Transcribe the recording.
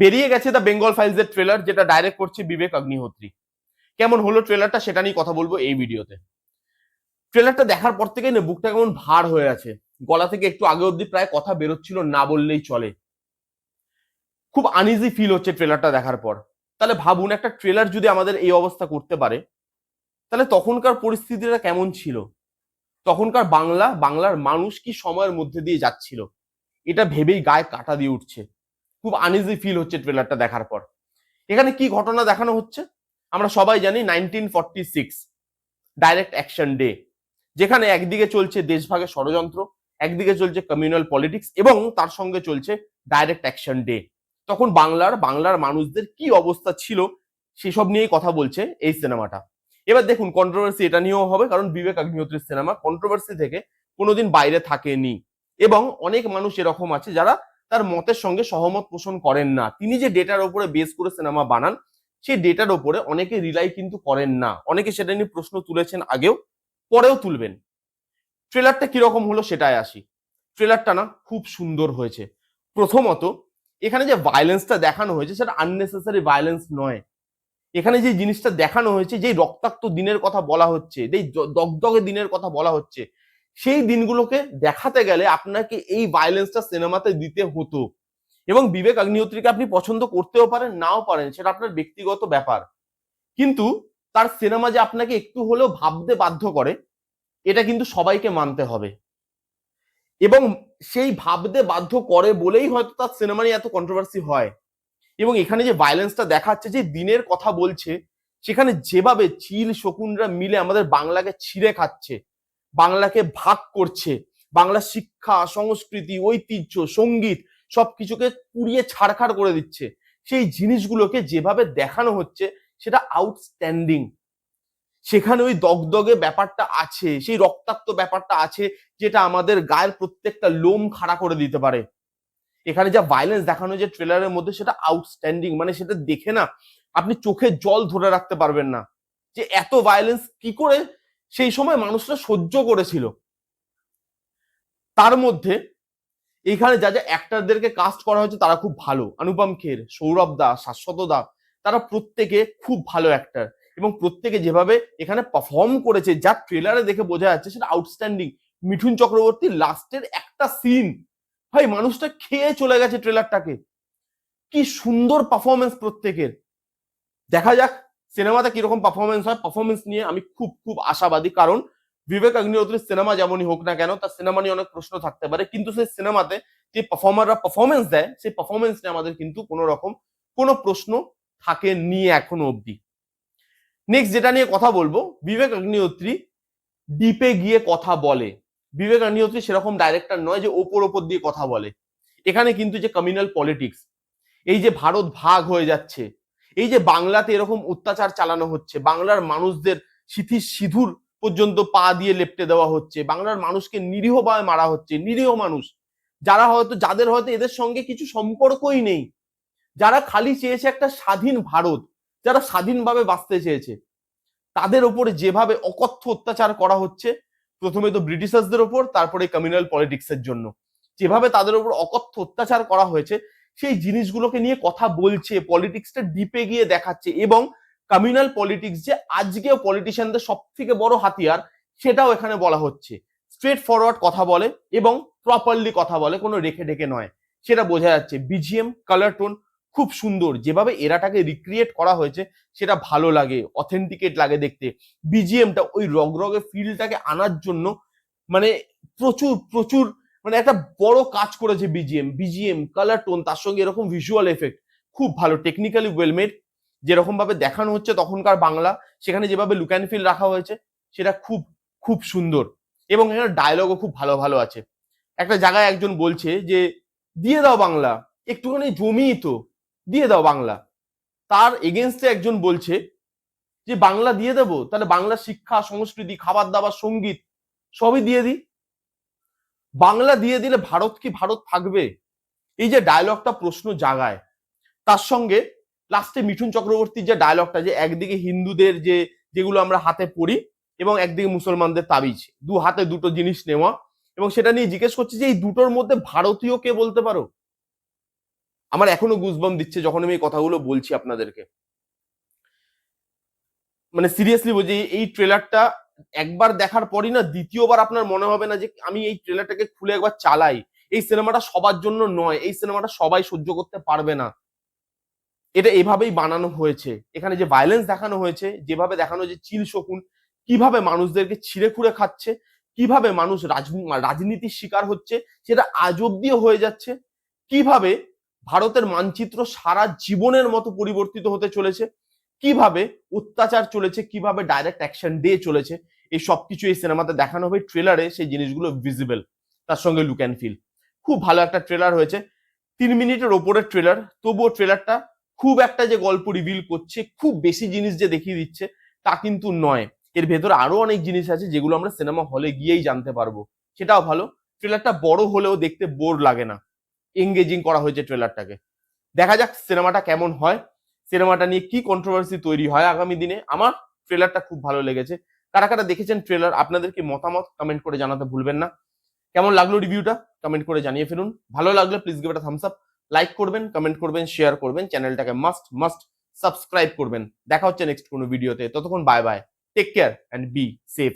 বেরিয়ে গেছে the Bengal files এর ট্রেলার যেটা ডাইরেক্ট করছে বিবেক অগ্নিহোত্রী। কেমন হলো ট্রেলারটা সেটা নিয়ে কথা বলব এই ভিডিওতে। ট্রেলারটা দেখার পর থেকে না বুকটা কেমন ভার হয়ে আছে। গলা থেকে একটু আগে অব্দি প্রায় কথা বেরোচ্ছিল না বললেই চলে। খুব আনইজি ফিল হচ্ছে ট্রেলারটা দেখার পর। তাহলে ভাবুন, একটা ট্রেলার যদি আমাদের এই অবস্থা করতে পারে, তাহলে তখনকার পরিস্থিতিটা কেমন ছিল? তখনকার বাংলা, বাংলার মানুষ কি সময়ের মধ্যে দিয়ে যাচ্ছিল? এটা ভেবেই গায়ে কাটা দিয়ে উঠছে। খুব আনইজি ফিল হচ্ছে ট্রেলারটা দেখার পর। এখানে কি ঘটনা দেখানো হচ্ছে? আমরা সবাই জানি nineteen forty six direct action day যেখানে একদিকে চলছে দেশভাগের ষড়যন্ত্র, একদিকে চলছে কমিউনাল পলিটিক্স এবং তার সঙ্গে চলছে ডাইরেক্ট অ্যাকশন ডে তখন বাংলার বাংলার মানুষদের কি অবস্থা ছিল সেসব নিয়েই কথা বলছে এই সিনেমাটা। এবার দেখুন কন্ট্রোভার্সি এটা নিয়েও হবে, কারণ বিবেক অগ্নিহোত্রীর সিনেমা কন্ট্রোভার্সি থেকে কোনোদিন বাইরে থাকেনি। এবং অনেক মানুষ এরকম আছে যারা তার মতের সঙ্গে সহমত পোষণ করেন না। তিনি যে ডেটার উপরে বেস করে সিনেমা বানান সেই ডেটার ওপরে অনেকে রিলাই কিন্তু করেন না। অনেকে সেটা নিয়ে প্রশ্ন তুলেছেন আগেও, পরেও তুলবেন। ট্রেলারটা কীরকম হলো সেটাই আসি। ট্রেলারটা না খুব সুন্দর হয়েছে। প্রথমত, এখানে যে ভায়োলেন্সটা দেখানো হয়েছে সেটা আননেসেসারি ভায়োলেন্স নয়। এখানে যে জিনিসটা দেখানো হয়েছে যে রক্তাক্ত দিনের কথা বলা হচ্ছে যে দগদগে দিনের কথা বলা হচ্ছে সেই দিনগুলোকে দেখাতে গেলে আপনাকে এই ভায়োলেন্সটা সিনেমাতে দিতে হতো। এবং বিবেক অগ্নিহোত্রীকে আপনি পছন্দ করতেও পারেন, নাও পারেন, সেটা আপনার ব্যক্তিগত ব্যাপার। কিন্তু তার সিনেমা যে আপনাকে একটু হলেও ভাবতে বাধ্য করে, এটা কিন্তু সবাইকে মানতে হবে। এবং সেই ভাবতে বাধ্য করে বলেই হয়তো তার সিনেমা নিয়ে এত কন্ট্রোভার্সি হয়। এবং এখানে যে ভায়োলেন্সটা দেখাচ্ছে, যে দিনের কথা বলছে, সেখানে যেভাবে চিল শকুনরা মিলে আমাদের বাংলাকে ছিঁড়ে খাচ্ছে বাংলাকে ভাগ করছে। বাংলা শিক্ষা, সংস্কৃতি, ঐতিহ্য, সংগীত সবকিছুকে পুড়িয়ে ছাড়খাড় করে দিচ্ছে। সেই জিনিসগুলোকে যেভাবে দেখানো হচ্ছে, সেটা আউটস্ট্যান্ডিং সেখানে ওই দগদগে ব্যাপারটা আছে, সেই রক্তাক্ত ব্যাপারটা আছে, যেটা আমাদের গায়ের প্রত্যেকটা লোম খাড়া করে দিতে পারে। এখানে যা ভায়োলেন্স দেখানো যে ট্রেলারের মধ্যে, সেটা আউটস্ট্যান্ডিং মানে সেটা দেখে না আপনি চোখে জল ধরে রাখতে পারবেন না। যে এত ভায়োলেন্স কি করে সেই সময় মানুষরা সহ্য করেছিল। তার মধ্যে এখানে যা যা অ্যাক্টারদেরকে কাস্ট করা হয়েছে তারা খুব ভালো। অনুপম খের, সৌরভ দা শাশ্বত দা তারা প্রত্যেকে খুব ভালো অ্যাক্টার এবং প্রত্যেকে যেভাবে এখানে পারফর্ম করেছে, যা ট্রেলারে দেখে বোঝা যাচ্ছে সেটা আউটস্ট্যান্ডিং মিঠুন চক্রবর্তী লাস্টের একটা সিন ভাই, মানুষটা খেয়ে চলে গেছে ট্রেলারটাকে কি সুন্দর পারফরমেন্স প্রত্যেকের। দেখা যাক সিনেমাতে কীরকম পারফরমেন্স হয় পারফরমেন্স নিয়ে আমি খুব খুব আশাবাদী। কারণ বিবেক অগ্নিহোত্রীর সিনেমা যেমনই হোক না কেন, তার সিনেমা নিয়ে অনেক প্রশ্ন থাকতে পারে। কিন্তু সেই সিনেমাতে যে পারফর্মাররা পারফরমেন্স দেয়, সেই পারফরমেন্স নিয়ে আমাদের কিন্তু কোনো রকম কোনো প্রশ্ন থাকে নিয়ে এখনও অবধি। নেক্সট যেটা নিয়ে কথা বলব, বিবেক অগ্নিহোত্রী ডিপে গিয়ে কথা বলে। বিবেক অগ্নিহোত্রী সেরকম ডাইরেক্টর নয় যে ওপর ওপর দিয়ে কথা বলে। এখানে কিন্তু যে কমিউনাল পলিটিক্স এই যে ভারত ভাগ হয়ে যাচ্ছে এই যে বাংলাতে এরকম অত্যাচার চালানো হচ্ছে, বাংলার মানুষদের সিথি সিঁধুর পর্যন্ত পা দিয়ে লেপটে দেওয়া হচ্ছে, বাংলার মানুষকে নিরীহভাবে মারা হচ্ছে, নিরীহ মানুষ। যারা হয়তো, যাদের হয়তো এদের সঙ্গে কিছু সম্পর্কই নেই, যারা খালি চেয়েছে একটা স্বাধীন ভারত, যারা স্বাধীনভাবে বাঁচতে চেয়েছে, তাদের ওপরে যেভাবে অকথ্য অত্যাচার করা হচ্ছে, প্রথমে তো ব্রিটিশার্সদের ওপর, তারপরে কমিউনাল পলিটিক্সের জন্য। যেভাবে তাদের উপর অকথ্য অত্যাচার করা হয়েছে সেই জিনিসগুলোকে নিয়ে কথা বলছে পলিটিক্সটা ডিপে গিয়ে দেখাচ্ছে এবং কমিউনাল পলিটিক্স যে আজকেও পলিটিশিয়ানদের সব থেকে বড় হাতিয়ার সেটাও এখানে বলা হচ্ছে। স্ট্রেট ফরওয়ার্ড কথা বলে এবং প্রপারলি কথা বলে, কোনো রেখে ডেকে নয়। সেটা বোঝা যাচ্ছে। বিজিএম কালার টোন খুব সুন্দর। যেভাবে এরাটাকে রিক্রিয়েট করা হয়েছে, সেটা ভালো লাগে অথেন্টিকেট লাগে দেখতে। বিজিএমটা ওই রগরগে ফিলটাকে আনার জন্য মানে প্রচুর প্রচুর মানে একটা বড় কাজ করেছে বিজিএম বিজিএম কালার টোন তার সঙ্গে এরকম ভিজুয়াল এফেক্ট খুব ভালো টেকনিক্যালি ওয়েলমেড যেরকম ভাবে দেখানো হচ্ছে তখনকার বাংলা, সেখানে যেভাবে লুক অ্যান্ড ফিল রাখা হয়েছে, সেটা খুব খুব সুন্দর এবং এখানে ডায়লগও খুব ভালো ভালো আছে। একটা জায়গায় একজন বলছে যে, দিয়ে দাও বাংলা, একটুখানি জমি তো, দিয়ে দাও বাংলা। তার এগেনস্টে একজন বলছে যে, বাংলা দিয়ে দেবো, তাহলে বাংলা শিক্ষা, সংস্কৃতি, খাবার দাবার, সংগীত, সবই দিয়ে দিই। বাংলা দিয়ে দিলে ভারত কি ভারত থাকবে? এই যে ডায়লগটা প্রশ্ন জাগায়, তার সঙ্গে লাস্টে মিঠুন চক্রবর্তীর যে ডায়লগটা যে একদিকে হিন্দুদের যে, যেগুলো আমরা হাতে পড়ি এবং একদিকে মুসলমানদের তাবিজ, দু হাতে দুটো জিনিস নেওয়া এবং সেটা নিয়ে জিজ্ঞেস করছি যে এই দুটোর মধ্যে ভারতীয় কে বলতে পারো? আমার এখনও গুজবাম দিচ্ছে যখন আমি এই কথাগুলো বলছি আপনাদেরকে। মানে সিরিয়াসলি বলছি, এই ট্রেলারটা একবার দেখার পরই না দ্বিতীয়বার আপনার মনে হবে না যে আমি এই ট্রেলারটাকে খুলে একবার চালাই। এই সিনেমাটা সবার জন্য নয়, এই সিনেমাটা সবাই সহ্য করতে পারবে না। এটা এভাবেই বানানো হয়েছে। এখানে যে ভায়োলেন্স দেখানো হয়েছে, যেভাবে দেখানো যে চিল শকুন, কীভাবে মানুষদেরকে ছিঁড়ে খুঁড়ে খাচ্ছে, কীভাবে মানুষ রাজ- রাজনীতির শিকার হচ্ছে, সেটা আজ অব্দিও হয়ে যাচ্ছে। কীভাবে ভারতের মানচিত্র সারা জীবনের মতো পরিবর্তিত হতে চলেছে কীভাবে অত্যাচার চলেছে, কীভাবে ডাইরেক্ট অ্যাকশন ডে চলেছে, এই সবকিছু এই সিনেমাতে দেখানো হবে। ট্রেলারে সেই জিনিসগুলো ভিজিবল তার সঙ্গে লুক অ্যান্ড ফিল খুব ভালো একটা ট্রেলার হয়েছে। তিন মিনিটের ওপরের ট্রেলার তবুও ট্রেলারটা খুব একটা যে গল্প রিভিল করছে, খুব বেশি জিনিস যে দেখিয়ে দিচ্ছে, তা কিন্তু নয়। এর ভেতরে আরও অনেক জিনিস আছে যেগুলো আমরা সিনেমা হলে গিয়েই জানতে পারব। সেটাও ভালো। ট্রেলারটা বড় হলেও দেখতে বোর লাগে না। এঙ্গেজিং করা হয়েছে ট্রেলারটাকে দেখা যাক সিনেমাটা কেমন হয়। সিনেমাটা নিয়ে কি কন্ট্রোভার্সি তৈরি হয় আগামী দিনে? আমার ট্রেলারটা খুব ভালো লেগেছে। কারা কারা দেখেছেন ট্রেলার আপনাদের কি মতামত কমেন্ট করে জানাতে ভুলবেন না। কেমন লাগল রিভিউটা কমেন্ট করে জানিয়ে ফেলুন। ভালো লাগলে প্লিজ গিভ এটা থামস আপ লাইক করবেন কমেন্ট করবেন শেয়ার করবেন চ্যানেলটাকে মাস্ট মাস্ট সাবস্ক্রাইব করবেন। দেখা হচ্ছে নেক্সট কোনো ভিডিওতে ততক্ষণ bye bye take care and be safe